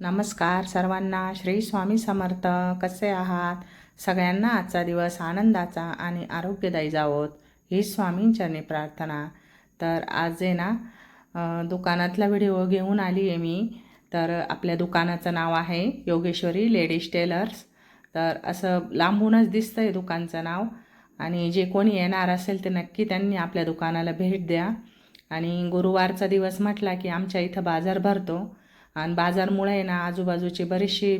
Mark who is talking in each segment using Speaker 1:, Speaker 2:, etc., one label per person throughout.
Speaker 1: नमस्कार सर्वांना. श्री स्वामी समर्थ. कसे आहात? सगळ्यांना आजचा दिवस आनंदाचा आणि आरोग्यदायी जावोत. ही स्वामींच्याने प्रार्थना. तर आज आहे ना दुकानातला व्हिडिओ घेऊन आली आहे मी. तर आपल्या दुकानाचं नाव आहे योगेश्वरी लेडीज टेलर्स. तर असं लांबूनच दिसतं आहे दुकानचं नाव. आणि जे कोणी येणार असेल ते नक्की त्यांनी आपल्या दुकानाला भेट द्या. आणि गुरुवारचा दिवस म्हटला की आमच्या इथं बाजार भरतो. आणि बाजारमुळे आहे ना आजूबाजूचे बरेचसे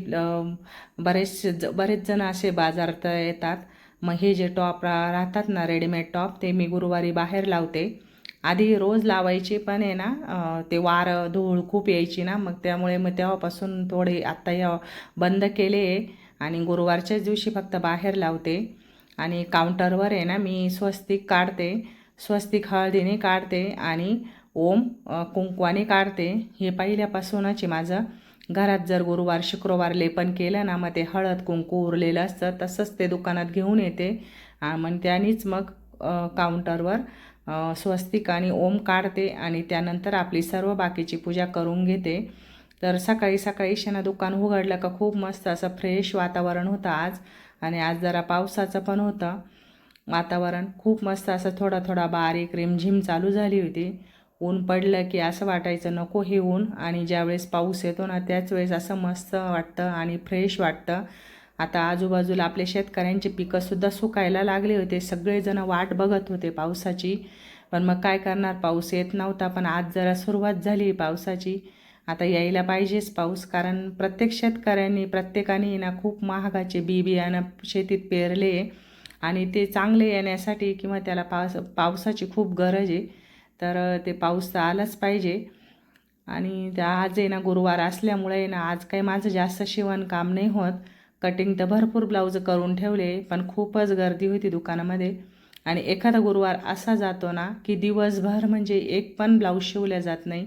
Speaker 1: बरेचसे बरेच ज बरेच जण असे बाजारात येतात. मग हे जे टॉप रा राहतात ना रेडीमेड टॉप ते मी गुरुवारी बाहेर लावते. आधी रोज लावायचे पण आहे ना ते वारं धूळ खूप यायची ना मग त्यामुळे मग तेव्हापासून थोडे आत्ता या बंद केले आणि गुरुवारच्याच दिवशी फक्त बाहेर लावते. आणि काउंटरवर आहे ना मी स्वस्तिक काढते. स्वस्तिक हळदीने काढते. आणि ओम कुंकवाने काढते. हे पहिल्यापासूनच माझं. घरात जर गुरुवार शुक्रवार लेपन केलं ना मग ते हळद कुंकू उरलेलं असतं. तसंच ते दुकानात घेऊन येते. मग त्यानीच मग काउंटरवर स्वस्तिक आणि ओम काढते आणि त्यानंतर आपली सर्व बाकीची पूजा करून घेते. तर सकाळी सकाळी शेणा दुकान उघडलं का खूप मस्त असं फ्रेश वातावरण होतं आज. आणि आज जरा पावसाचं पण होतं. वातावरण खूप मस्त असं थोडा थोडा बारीक रिमझिम चालू झाली होती. ऊन पडलं की असं वाटायचं नको हे ऊन. आणि ज्यावेळेस पाऊस येतो ना त्याच वेळेस असं मस्त वाटतं आणि फ्रेश वाटतं. आता आजूबाजूला आपल्या शेतकऱ्यांची पिकंसुद्धा सुकायला लागले होते. सगळेजण वाट बघत होते पावसाची. पण मग काय करणार? पाऊस येत नव्हता पण आज जरा सुरुवात झाली पावसाची. आता यायला पाहिजेच पाऊस कारण प्रत्येक शेतकऱ्यांनी प्रत्येकाने ना खूप महागाचे बी बियाणं शेतीत पेरले. आणि ते चांगले येण्यासाठी किंवा त्याला पावस पावसाची खूप गरज आहे. तर ते पाऊस तर आलाच पाहिजे. आणि त्या आज आहे ना गुरुवार असल्यामुळे ना आज काही माझं जास्त शिवणकाम नाही होत. कटिंग तर भरपूर ब्लाऊज करून ठेवले पण खूपच गर्दी होती दुकानामध्ये. आणि एखादा गुरुवार असा जातो ना की दिवसभर म्हणजे एक पण ब्लाऊज शिवल्या जात नाही.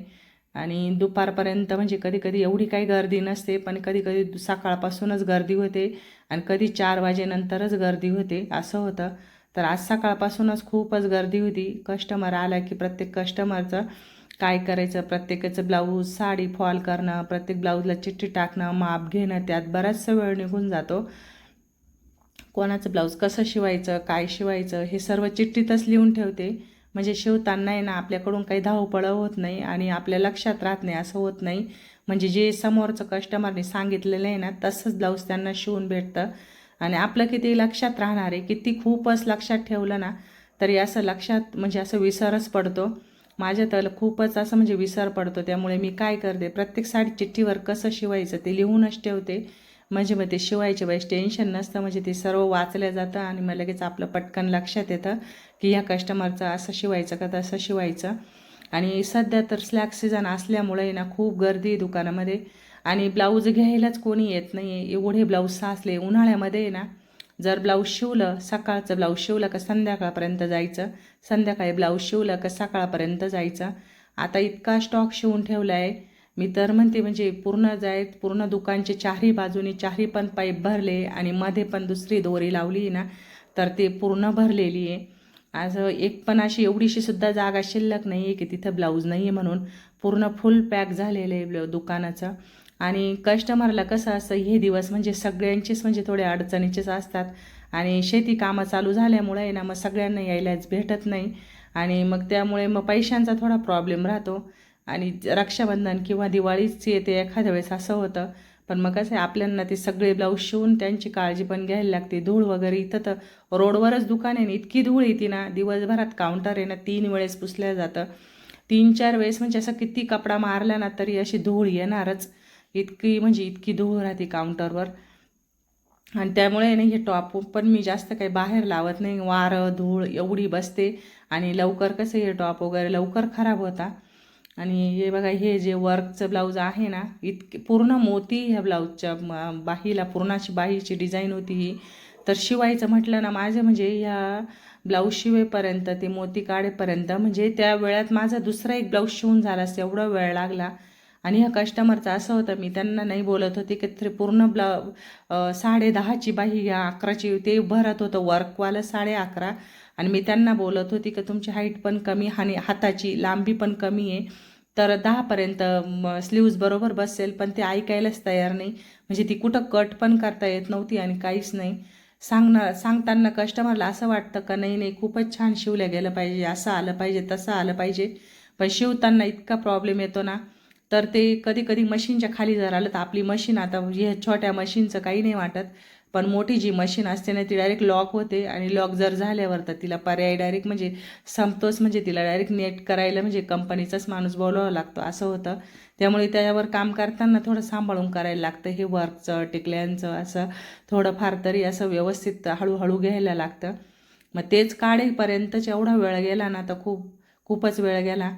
Speaker 1: आणि दुपारपर्यंत म्हणजे कधी कधी एवढी काही गर्दी नसते पण कधी कधी सकाळपासूनच गर्दी होते. आणि कधी चार वाजेनंतरच गर्दी होते असं होतं. तर आज सकाळपासूनच खूपच गर्दी होती. कस्टमर आला की प्रत्येक कस्टमरचं काय करायचं? प्रत्येकाचं ब्लाऊज साडी फॉल करणं प्रत्येक ब्लाऊजला चिठ्ठी टाकणं माप घेणं त्यात बराचसा वेळ निघून जातो. कोणाचं ब्लाऊज कसं शिवायचं काय शिवायचं हे सर्व चिठ्ठीतच लिहून ठेवते. म्हणजे शिवताना आहे ना आपल्याकडून काही धावपळ होत नाही आणि आपल्या लक्षात राहत नाही असं होत नाही. म्हणजे जे समोरचं कस्टमरने सांगितलेलं आहे ना तसंच ब्लाऊज त्यांना शिवून भेटतं. आणि आपलं किती लक्षात राहणार आहे किती खूपच लक्षात ठेवलं ना तरी असं लक्षात म्हणजे असं विसरच पडतो. माझ्या तर खूपच असं म्हणजे विसर पडतो. त्यामुळे मी काय करते प्रत्येक साडी चिठ्ठीवर कसं शिवायचं ते लिहूनच ठेवते. म्हणजे मग ते शिवायचे वेळेस टेन्शन नसतं. म्हणजे ते सर्व वाचलं जातं आणि मग लगेच आपलं पटकन लक्षात येतं की ह्या कस्टमरचं असं शिवायचं का तसं शिवायचं. आणि सध्या तर स्लॅक सीझन असल्यामुळे ना खूप गर्दी दुकानामध्ये. आणि ब्लाऊज घ्यायलाच कोणी येत नाही आहे एवढे ब्लाऊज साचले उन्हाळ्यामध्ये ना जर ब्लाऊज शिवलं सकाळचं ब्लाऊज शिवलं का संध्याकाळपर्यंत जायचं? संध्याकाळी ब्लाऊज शिवलं का सकाळपर्यंत जायचं? आता इतका स्टॉक शिवून ठेवला आहे मी तर म्हणते म्हणजे पूर्ण जाय पूर्ण दुकानचे चारही बाजूनी चारही पण पाईप भरले आणि मध्ये पण दुसरी दोरी लावली ना तर ते पूर्ण भरलेली आहे. आज एक पण अशी एवढीशी सुद्धा जागा शिल्लक नाही आहे की तिथं ब्लाऊज नाही आहे म्हणून पूर्ण फुल पॅक झालेलं आहे ब्ल दुकानाचं. आणि कस्टमरला कसं असतं हे दिवस म्हणजे सगळ्यांचेच म्हणजे थोडे अडचणीचेच असतात. आणि शेती कामं चालू झाल्यामुळे ना मग सगळ्यांना यायलाच भेटत नाही. आणि मग त्यामुळे मग पैशांचा थोडा प्रॉब्लेम राहतो. आणि रक्षाबंधन किंवा दिवाळीच येते एखाद्या वेळेस असं होतं. पण मग कसं आहे आपल्यांना ते सगळे ब्लाऊज शिवून त्यांची काळजी पण घ्यायला लागते. धूळ वगैरे इथं तर रोडवरच दुकान आहे ना इतकी धूळ येते ना दिवसभरात काउंटर आहे ना तीन वेळेस पुसल्या जातं. तीन चार वेळेस म्हणजे असं किती कपडा मारला ना तरी अशी धूळ येणारच. इतकी म्हणजे इतकी धूळ राहते काउंटरवर आणि त्यामुळे नाही हे टॉप पण मी जास्त काही बाहेर लावत नाही. वारं धूळ एवढी बसते. आणि लवकर कसं हे टॉप वगैरे लवकर खराब होता. आणि हे बघा हे जे वर्कचं ब्लाऊज आहे ना इतके पूर्ण मोती ह्या ब्लाऊजच्या बाहीला पूर्णाची बाहीची डिझाईन होती ही. तर शिवायचं म्हटलं ना माझं म्हणजे ह्या ब्लाऊज शिवेपर्यंत ते मोती काढेपर्यंत म्हणजे त्या वेळात माझा दुसरा एक ब्लाऊज शिवून झाला असता एवढा वेळ लागला. आणि ह्या कस्टमरचं असं होतं मी त्यांना नाही बोलत होते की तरी पूर्ण ब्ला साडे दहाची बाही घ्या अकराची ते भरत होतं वर्कवालं साडे अकरा. आणि मी त्यांना बोलत होती की तुमची हाईट पण कमी आणि हाताची लांबी पण कमी आहे. तर दहापर्यंत स्लीव्ज बरोबर बसेल पण ते ऐकायलाच तयार नाही. म्हणजे ती कुठं कट पण करता येत नव्हती आणि काहीच नाही. सांगणार सांगताना कस्टमरला असं वाटतं का नाही नाही खूपच छान शिवलं गेलं पाहिजे असं आलं पाहिजे तसं आलं पाहिजे. पण शिवताना इतका प्रॉब्लेम येतो ना. तर ते कधी कधी मशीनच्या खाली जर आलं तर आपली मशीन आता म्हणजे हे छोट्या मशीनचं काही नाही वाटत. पण मोठी जी मशीन असते ना ती डायरेक्ट लॉक होते आणि लॉक जर झाल्यावर तर तिला पर्याय डायरेक्ट म्हणजे संपतोच म्हणजे तिला डायरेक्ट नेट करायला म्हणजे कंपनीचाच माणूस बोलावा लागतो असं होतं. त्यामुळे त्याच्यावर काम करताना थोडं सांभाळून करायला लागतं. हे वर्कचं टिकल्यांचं असं थोडंफार तरी असं व्यवस्थित हळूहळू घ्यायला लागतं. मग तेच काढेपर्यंतच एवढा वेळ गेला ना तर खूप खूपच वेळ गेला.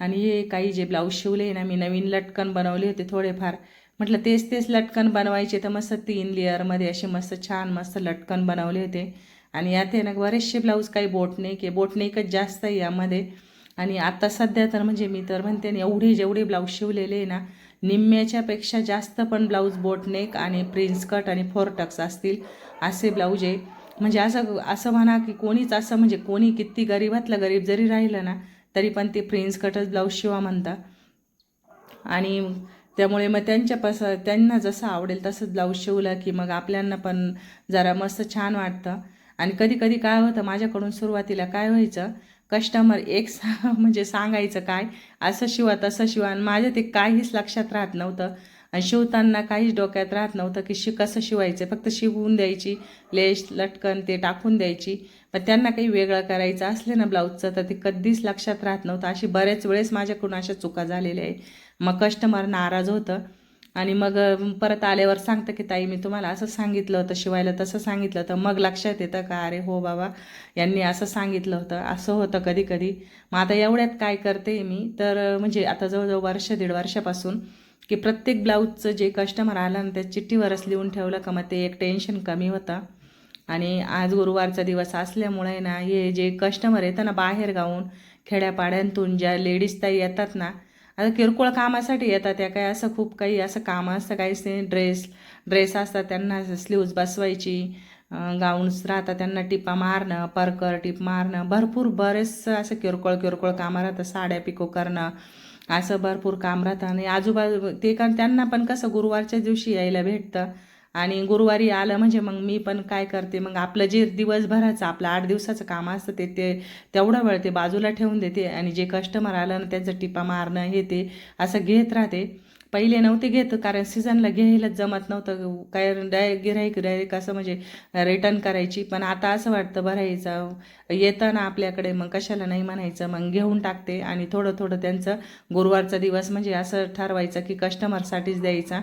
Speaker 1: आणि हे काही जे ब्लाऊज शिवले ना मी नवीन लटकन बनवले होते थोडेफार. म्हटलं तेच तेच लटकन बनवायचे तर मस्त तीन लेअरमध्ये असे मस्त छान मस्त लटकन बनवले होते. आणि यात आहे ना बरेचसे ब्लाऊज काही बोटनेक आहे. बोटनेकच जास्त आहे यामध्ये. आणि आता सध्या तर म्हणजे मी तर म्हणते ना एवढे जेवढे ब्लाऊज शिवलेले आहे ना निम्म्याच्यापेक्षा जास्त पण ब्लाऊज बोटनेक आणि प्रिन्स कट आणि फोर टक्स असतील असे ब्लाऊज आहे. म्हणजे असं असं म्हणा की कोणीच असं म्हणजे कोणी किती गरीबातलं गरीब जरी राहिलं ना तरी पण ते प्रिन्स कटच ब्लाऊज शिवा म्हणता आणि त्यामुळे मग त्यांच्यापास त्यांना जसं आवडेल तसंच ब्लाऊज शिवलं की मग आपल्यांना पण जरा मस्त छान वाटतं. आणि कधी कधी काय होतं माझ्याकडून सुरुवातीला काय व्हायचं कस्टमर एक सा म्हणजे सांगायचं काय असं शिवा तसं शिवा. आणि माझ्या ते काहीच लक्षात राहत नव्हतं. आणि शिवताना काहीच डोक्यात राहत नव्हतं की शि कसं शिवायचं. फक्त शिवून द्यायची लेस लटकन ते टाकून द्यायची. पण त्यांना काही वेगळं करायचं असले ना ब्लाऊजचं तर ते कधीच लक्षात राहत नव्हतं. अशी बऱ्याच वेळेस माझ्याकडून अशा चुका झालेल्या आहे मग कस्टमर नाराज होतं. आणि मग परत आल्यावर सांगतं की ताई मी तुम्हाला असं सांगितलं होतं शिवायला तसं सांगितलं होतं. मग लक्षात येतं का अरे हो बाबा यांनी असं सांगितलं होतं असं होतं कधी कधी मग आता एवढ्यात काय करते मी तर म्हणजे आता जवळजवळ वर्ष दीड वर्षापासून की प्रत्येक ब्लाऊजचं जे कस्टमर आलं ना त्या चिठ्ठीवरच लिहून ठेवलं का मग ते एक टेन्शन कमी होतं. आणि आज गुरुवारचा दिवस असल्यामुळे ना हे जे कस्टमर येतं ना बाहेर गाऊन खेड्यापाड्यांतून ज्या लेडीज ताई येतात ना आता किरकोळ कामासाठी येतात त्या काय असं खूप काही असं कामं असतं काहीच नाही ड्रेस ड्रेस असतात त्यांना स्लीव्ज बसवायची गाऊन्स राहतात त्यांना टिपा मारणं परकर टिप मारणं भरपूर बरेचसं असं किरकोळ किरकोळ कामं राहतं साड्या पिको करणं असं भरपूर काम राहतं. आणि आजूबाजू ते कारण त्यांना पण कसं गुरुवारच्या दिवशी यायला भेटतं. आणि गुरुवारी आलं म्हणजे मग मी पण काय करते मग आपलं जे दिवसभराचं आपलं आठ दिवसाचं काम असतं ते ते तेवढा वेळ ते बाजूला ठेवून देते. आणि जे कस्टमर आलं ना त्यांचं टिपा मारणं हे ते असं घेत राहते. पहिले नव्हते घेत कारण सीझनला घ्यायलाच जमत नव्हतं. काय डाय गिरायक डायरेक्ट असं म्हणजे रिटर्न करायची. पण आता असं वाटतं भरायचं. येतं ना आपल्याकडे मग कशाला नाही म्हणायचं. मग घेऊन टाकते आणि थोडं थोडं त्यांचं गुरुवारचा दिवस म्हणजे असं ठरवायचं की कस्टमरसाठीच द्यायचा.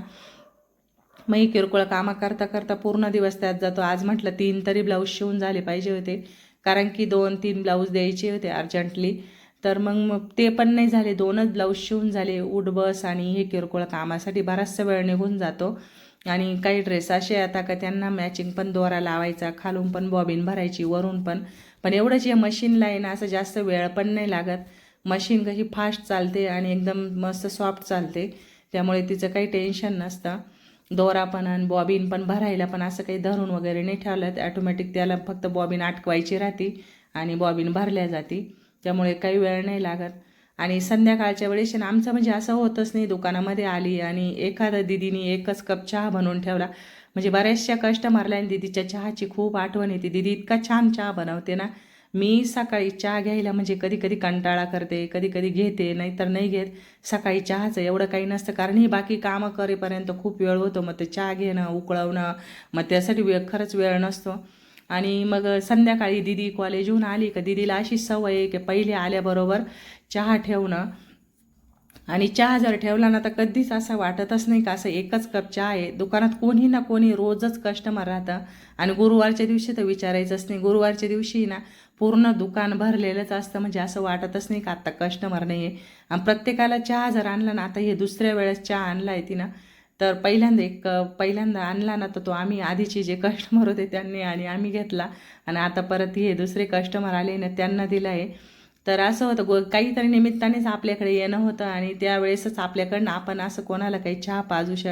Speaker 1: मग ही किरकोळ कामं करता करता पूर्ण दिवस त्यात जातो. आज म्हटलं तीन तरी ब्लाऊज शिवून झाले पाहिजे होते. कारण की दोन तीन ब्लाऊज द्यायचे होते अर्जंटली तर मग मग ते पण नाही झाले. दोनच ब्लाऊज शिवून झाले. उडबस आणि हे किरकोळ कामासाठी बराचसा वेळ निघून जातो. आणि काही ड्रेस असे आता का त्यांना मॅचिंग पण दोरा लावायचा खालून पण बॉबिन भरायची वरून पण. पण एवढंच या मशीनला आहे ना असं जास्त वेळ पण नाही लागत. मशीन कशी फास्ट चालते आणि एकदम मस्त सॉफ्ट चालते. त्यामुळे तिचं काही टेन्शन नसतं. दोरा पण आणि बॉबिन पण भरायला पण असं काही धरून वगैरे नाही ठेवलं. तर ॲटोमॅटिक त्याला फक्त बॉबिन अटकवायची राहते आणि बॉबिन भरल्या जाते. त्यामुळे काही वेळ नाही लागत. आणि संध्याकाळच्या वेळेस ना आमचं म्हणजे असं होतच नाही दुकानामध्ये आली आणि एखादं दिदीनी एकच कप चहा बनवून ठेवला. म्हणजे बऱ्याचशा कस्टमरला आणि दिदीच्या चहाची खूप आठवण येते. दिदी इतका छान चहा बनवते ना. मी सकाळी चहा घ्यायला म्हणजे कधी कधी कंटाळा करते कधी कधी घेते नाहीतर नाही घेत. सकाळी चहाचं एवढं काही नसतं कारण ही बाकी कामं करेपर्यंत खूप वेळ होतो. मग ते चहा घेणं उकळवणं मग त्यासाठी वेळ खरंच वेळ नसतो. आणि मग संध्याकाळी दिदी कॉलेजहून आली का दिदीला अशी सवय आहे की पहिले आल्याबरोबर चहा ठेवणं. आणि चहा जर ठेवला ना तर कधीच असं वाटतच नाही का असं एकच कप चहा आहे. दुकानात कोणी ना कोणी रोजच कस्टमर राहतं. आणि गुरुवारच्या दिवशी तर विचारायचंच नाही. गुरुवारच्या दिवशी ना पूर्ण दुकान भरलेलंच असतं. म्हणजे असं वाटतच नाही का आत्ता कस्टमर नाही आहे आणि प्रत्येकाला चहा जर आणला ना आता हे दुसऱ्या वेळेस चहा आणला आहे तिनं तर पहिल्यांदा एक पहिल्यांदा आणला ना तर तो आम्ही आधीचे जे कस्टमर होते त्यांनी आणि आम्ही घेतला. आणि आता परत हे दुसरे कस्टमर आले ना त्यांना दिला आहे तर असं होतं गो काहीतरी निमित्तानेच आपल्याकडे येणं होतं आणि त्यावेळेसच आपल्याकडनं आपण असं कोणाला काही चहा पाजू श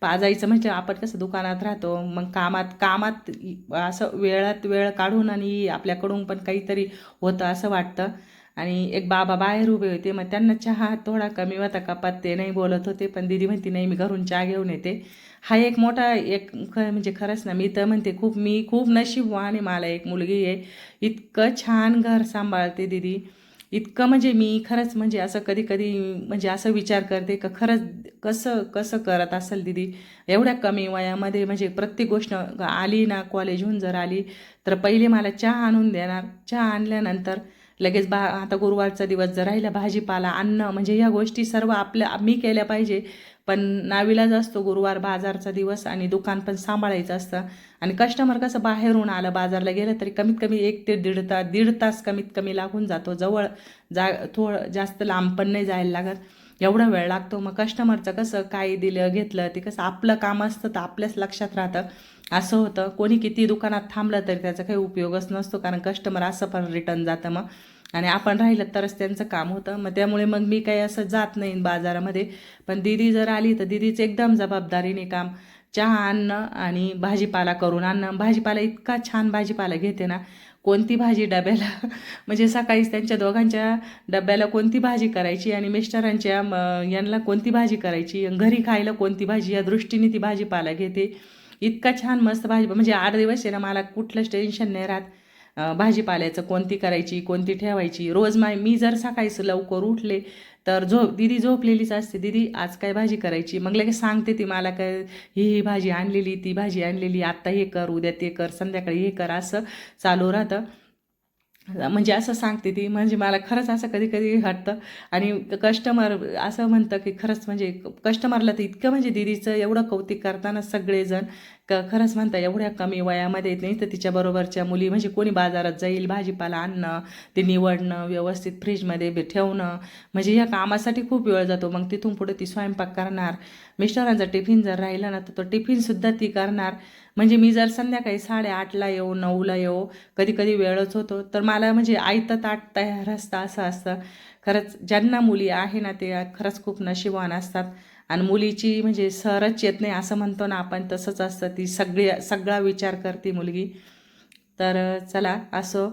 Speaker 1: पाजायचं म्हणजे आपण कसं दुकानात राहतो मग कामात कामात असं वेळात वेळ काढून आणि आपल्याकडून पण काहीतरी होतं असं वाटतं. आणि एक बाबा बाहेर उभे होते मग त्यांना चहा थोडा कमी होता कपात ते नाही बोलत होते. पण दिदी म्हणते नाही मी घरून चहा घेऊन येते. हा एक मोठा एक ख म्हणजे खरंच ना मी तर म्हणते खूप मी खूप नशीबवान आहे मला एक मुलगी आहे. इतकं छान घर सांभाळते दिदी. इतकं म्हणजे मी खरंच म्हणजे असं कधी कधी म्हणजे असं विचार करते का खरंच कसं कसं करत असेल दिदी? एवढ्या कमी वयामध्ये म्हणजे प्रत्येक गोष्ट आली ना कॉलेजहून जर आली तर पहिले मला चहा आणून देणार. चहा आणल्यानंतर लगेच बा आता गुरुवारचा दिवस जर राहिला भाजीपाला अन्न म्हणजे ह्या गोष्टी सर्व आपल्या मी केल्या पाहिजे. पण नावीलाज असतो गुरुवार बाजारचा दिवस आणि दुकान पण सांभाळायचं असतं. आणि कस्टमर कसं बाहेरून आलं बाजारला गेलं तरी कमीत कमी एक ते दीड तास दीड तास कमीत कमी लागून जातो. जवळ जा थोडं जास्त लांब पण नाही जायला लागत. एवढा वेळ लागतो. मग कस्टमरचं कसं काय दिलं घेतलं ते कसं आपलं काम असतं तर आपल्याच लक्षात राहतं. असं होतं. कोणी किती दुकानात थांबलं तरी त्याचा काही उपयोगच नसतो कारण कस्टमर असं पण रिटर्न जातं मग. आणि आपण राहिलं तरच त्यांचं काम होतं. मग त्यामुळे मग मी काही असं जात नाही बाजारामध्ये. पण दिदी जर आली तर दिदीचं एकदम जबाबदारीने काम. चहा आणणं आणि भाजीपाला करून आणणं भाजीपाला इतका छान भाजीपाला घेते ना. कोणती भाजी डब्याला म्हणजे सकाळीच त्यांच्या दोघांच्या डब्याला कोणती भाजी करायची आणि मिस्टरांच्या यांना कोणती भाजी करायची घरी खायला कोणती भाजी या दृष्टीने ती भाजीपाला घेते. इतका छान मस्त भाजी म्हणजे आठ दिवस आहे ना मला कुठलंच टेन्शन नाही राहत. भाजीपाल्याचं कोणती करायची कोणती ठेवायची? रोज माय मी जर सकाळीच लवकर उठले तर झोप दिदी झोपलेलीच असते. दिदी आज काय भाजी करायची? मग लगेच सांगते ती मला काय ही ही भाजी आणलेली ती भाजी आणलेली आत्ता हे कर उद्या ते कर संध्याकाळी हे कर असं चालू राहतं. म्हणजे असं सांगते ती म्हणजे मला खरंच असं कधी कधी वाटतं आणि कस्टमर असं म्हणतं की खरंच म्हणजे कस्टमरला तर इतकं म्हणजे दिदीचं एवढं कौतिक करताना सगळेजण क खरंच म्हणता एवढ्या कमी वयामध्ये नाही तर तिच्याबरोबरच्या मुली म्हणजे कोणी बाजारात जाईल भाजीपाला आणणं ते निवडणं व्यवस्थित फ्रीजमध्ये ठेवणं म्हणजे या कामासाठी खूप वेळ जातो. मग तिथून पुढे ती स्वयंपाक करणार. मिस्टरांचा टिफिन जर राहिला ना तर तो टिफिनसुद्धा ती करणार. म्हणजे मी जर संध्याकाळी साडेआठला येऊ नऊला येऊ कधी कधी वेळच होतो तर मला म्हणजे आयतं ताट तयार असतं असं असतं. खरंच ज्यांना मुली आहे ना ते खरंच खूप नशिबवान असतात. आणि मुलीची म्हणजे सरच येत नाही असं म्हणतो ना आपण तसंच असतं ती सगळी सगळा विचार करते मुलगी. तर चला असो.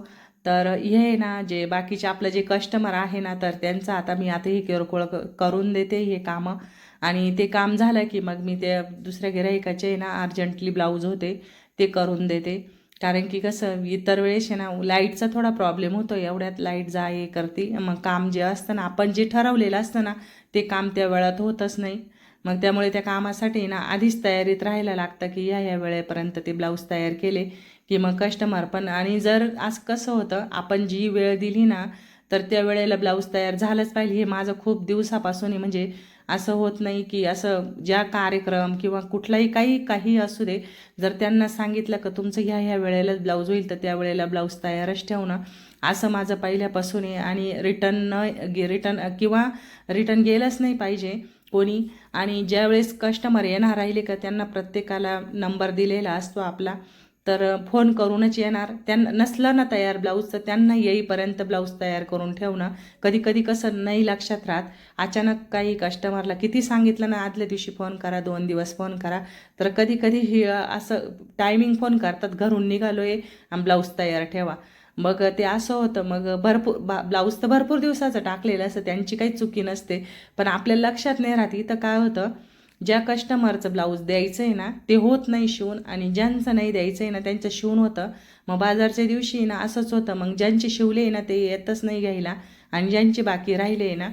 Speaker 1: तर हे ना जे बाकीचे आपलं जे कस्टमर आहे ना तर त्यांचं आता मी आता ही किरकोळ करून देते हे कामं. आणि ते काम झालं की मग मी त्या दुसऱ्या गिराईकाचे ना अर्जंटली ब्लाऊज होते ते करून देते. कारण की कसं इतर वेळेस ना लाईटचा थोडा प्रॉब्लेम होतो एवढ्यात लाइट जा हे करते. मग काम जे असतं ना आपण जे ठरवलेलं असतं ना ते काम त्या वेळात होतच नाही. मग त्यामुळे त्या कामासाठी ना आधीच तयारीत राहायला लागतं की या ह्या वेळेपर्यंत ते ब्लाऊज तयार केले की मग कस्टमर पण. आणि जर आज कसं होतं आपण जी वेळ दिली ना तर त्या वेळेला ब्लाऊज तयार झालंच पाहिजे. हे माझं खूप दिवसापासून म्हणजे असं होत नाही की असं ज्या कार्यक्रम किंवा कुठलाही काही काही असू दे जर त्यांना सांगितलं का तुमचं ह्या ह्या वेळेलाच ब्लाऊज होईल तर त्या वेळेला ब्लाऊज तयारच ठेवणं. असं माझं पहिल्यापासून आहे आणि रिटर्न न रिटर्न किंवा रिटर्न गेलंच नाही पाहिजे कोणी. आणि ज्यावेळेस कस्टमर येणार राहिले का त्यांना प्रत्येकाला नंबर दिलेला असतो आपला. तर फोन करूनच येणार. त्यांना नसलं ना तयार ब्लाऊज तर त्यांना येईपर्यंत ब्लाऊज तयार करून ठेवणं. कधी कधी कसं नाही लक्षात राहत. अचानक काही कस्टमरला किती सांगितलं ना आदल्या दिवशी फोन करा दोन दिवस फोन करा. तर कधी कधी हे असं टायमिंग फोन करतात घरून निघालो आहे आणि ब्लाऊज तयार ठेवा. मग ते असं होतं. मग भरपूर बा ब्लाऊज तर भरपूर दिवसाचं टाकलेलं असं त्यांची काही चुकी नसते. पण आपल्या लक्षात नाही राहते. इथं काय होतं? ज्या कस्टमरचं ब्लाऊज द्यायचं आहे ना ते होत नाही शिवून आणि ज्यांचं नाही द्यायचं आहे ना त्यांचं शिवून होतं. मग बाजारच्या दिवशी ना असंच होतं. मग ज्यांचे शिवले आहे ना ते येतच नाही घ्यायला. आणि ज्यांचे बाकी राहिले आहे ना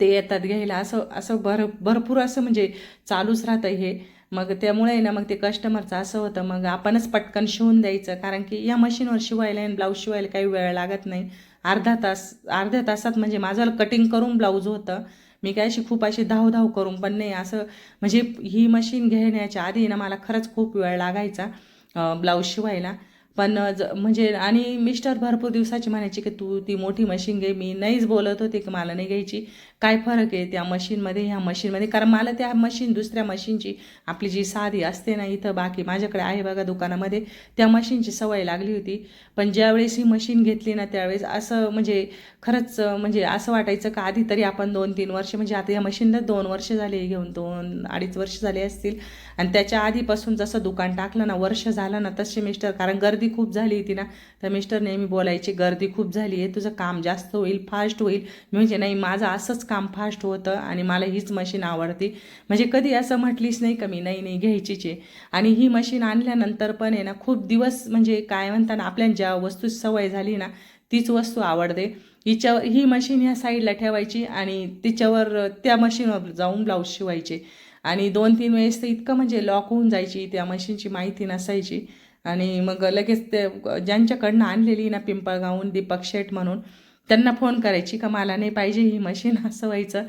Speaker 1: ते येतात घ्यायला. असं असं भर भरपूर असं म्हणजे चालूच राहतं हे. मग त्यामुळे ना मग ते कस्टमरचं असं होतं. मग आपणच पटकन शिवून द्यायचं. कारण की या मशीनवर शिवायला आणि ब्लाऊज शिवायला काही वेळ लागत नाही. अर्धा तास अर्ध्या तासात म्हणजे माझं कटिंग करून ब्लाऊज होतं. मी काय अशी खूप अशी धाव धाव करून पण नाही. असं म्हणजे ही मशीन घेण्याच्या आधी ना मला खरंच खूप वेळ लागायचा ब्लाऊज शिवायला. पण ज म्हणजे आणि मिस्टर भरपूर दिवसाची म्हणायची की तू ती मोठी मशीन घे. मी नाहीच बोलत होते की मला नाही घ्यायची. काय फरक आहे त्या मशीनमध्ये ह्या मशीनमध्ये कारण मला त्या मशीन दुसऱ्या मशीनची आपली जी साधी असते ना इथं बाकी माझ्याकडे आहे बघा दुकानामध्ये त्या मशीनची सवय लागली होती. पण ज्यावेळेस ही मशीन घेतली ना त्यावेळेस असं म्हणजे खरंच म्हणजे असं वाटायचं का आधी तरी आपण दोन तीन वर्ष म्हणजे आता या मशीनला दोन वर्ष झाले घेऊन दोन अडीच वर्ष झाले असतील. आणि त्याच्या आधीपासून जसं दुकान टाकलं ना वर्ष झालं ना तसे मिस्टर कारण गर्दी गर्दी खूप झाली होती ना तर मिस्टर नेहमी बोलायचे गर्दी खूप झाली आहे तुझं काम जास्त होईल फास्ट होईल. मी म्हणजे नाही माझं असंच काम फास्ट होतं आणि मला हीच मशीन आवडते. म्हणजे कधी असं म्हटलीच नाही का मी नाही नाही घ्यायचीच आहे. आणि ही मशीन आणल्यानंतर पण आहे ना खूप दिवस म्हणजे काय म्हणताना आपल्याला ज्या वस्तू सवय झाली ना तीच वस्तू आवडते. हिच्या ही मशीन ह्या साईडला ठेवायची आणि तिच्यावर त्या मशीनवर जाऊन ब्लाऊज शिवायचे. आणि दोन तीन वेळेस तर इतकं म्हणजे लॉक होऊन जायची त्या मशीनची माहिती नसायची. आणि मग लगेच ते ज्यांच्याकडनं आणलेली ना पिंपळगावून दीपक शेठ म्हणून त्यांना फोन करायची का मला नाही पाहिजे ही मशीन असं व्हायचं.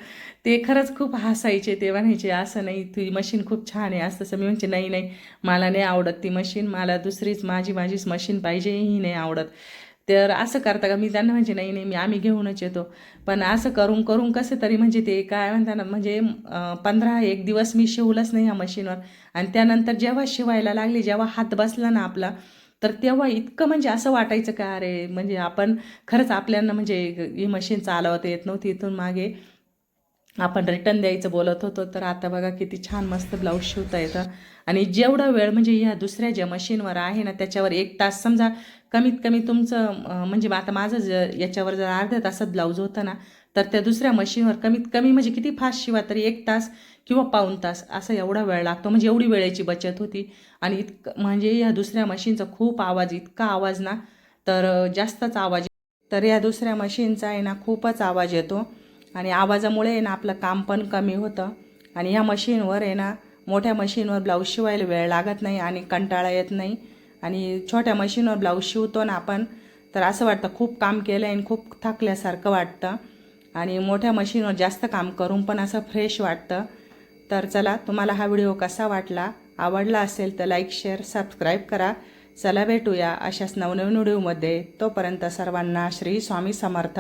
Speaker 1: ते खरंच खूप हसायचे ते म्हणायचे असं नाही तुझी मशीन खूप छान आहे असं तसं. मी म्हणजे नाही नाही मला नाही आवडत ती मशीन मला दुसरीच माझी माझीच मशीन पाहिजे ही नाही आवडत. तर असं करता का? मी त्यांना म्हणजे नाही नाही मी आम्ही घेऊनच येतो. पण असं करून करून कसं तरी म्हणजे ते काय म्हणताना म्हणजे पंधरा एक दिवस मी शिवलंच नाही ह्या मशीनवर. आणि त्यानंतर जेव्हा शिवायला लागली जेव्हा हात बसला ना आपला तर तेव्हा इतकं म्हणजे असं वाटायचं का अरे म्हणजे आपण खरंच आपल्याला म्हणजे ही मशीन चालवता येत नव्हती इथून मागे. आपण रिटर्न द्यायचं बोलत होतो तर आता बघा किती छान मस्त ब्लाऊज शिवता येतं. आणि जेवढा वेळ म्हणजे ह्या दुसऱ्या ज्या मशीनवर आहे ना त्याच्यावर एक तास समजा कमीत कमी तुमचं म्हणजे आता माझं ज याच्यावर जर अर्ध्या तासात ब्लाऊज होतं ना तर त्या दुसऱ्या मशीनवर कमीत कमी म्हणजे किती फास्ट शिवा तरी एक तास किंवा पाऊण तास असा एवढा वेळ लागतो. म्हणजे एवढी वेळेची बचत होती. आणि इतकं म्हणजे ह्या दुसऱ्या मशीनचा खूप आवाज इतका आवाज ना तर जास्तच आवाज तर या दुसऱ्या मशीनचा आहे ना खूपच आवाज येतो. आणि आवाजामुळे आहे ना आपलं काम पण कमी होतं. आणि ह्या मशीनवर आहे ना मोठ्या मशीनवर ब्लाऊज शिवायला वेळ लागत नाही आणि कंटाळा येत नाही. आणि छोट्या मशीनवर ब्लाऊज शिवतो ना आपण तर असं वाटतं खूप काम केलं आहे आणि खूप थकल्यासारखं वाटतं. आणि मोठ्या मशीनवर जास्त काम करून पण असं फ्रेश वाटतं. तर चला तुम्हाला हा व्हिडिओ कसा वाटला आवडला असेल तर लाईक शेअर सबस्क्राईब करा. चला भेटूया अशाच नवनवीन व्हिडिओमध्ये. तोपर्यंत सर्वांना श्री स्वामी समर्थ.